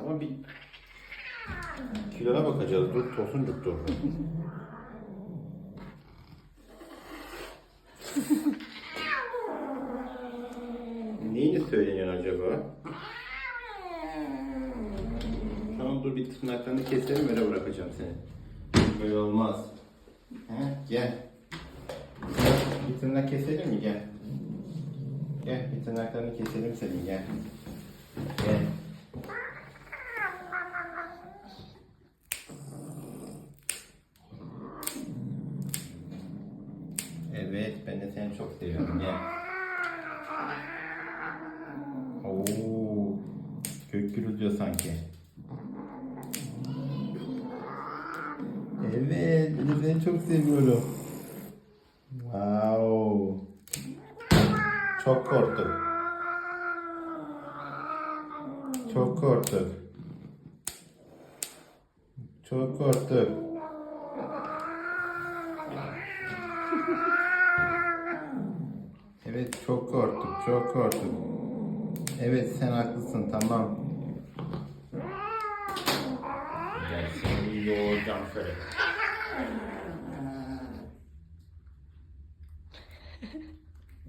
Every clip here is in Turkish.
Ama bir kilona bakacağız. Dur tosuncuk dur. Neyini söyleniyor acaba? Tamam dur bir tırnaklarını keselim öyle bırakacağım seni. Böyle olmaz. He, gel. Bir tırnak keselim mi gel. Gel bir tırnaklarını keselim senin. Gel. Evet ben de seni çok seviyorum gel. Oo, kök gürültüyor sanki. Evet, ben de seni çok seviyorum. Wow. Çok korktum. Çok korktum. Çok korktum. Evet çok korktum, çok korktum. Evet sen haklısın tamam. Gel seni yoğuracağım şöyle.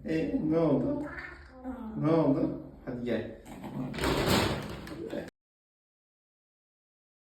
E ne oldu? Ne oldu? Hadi gel.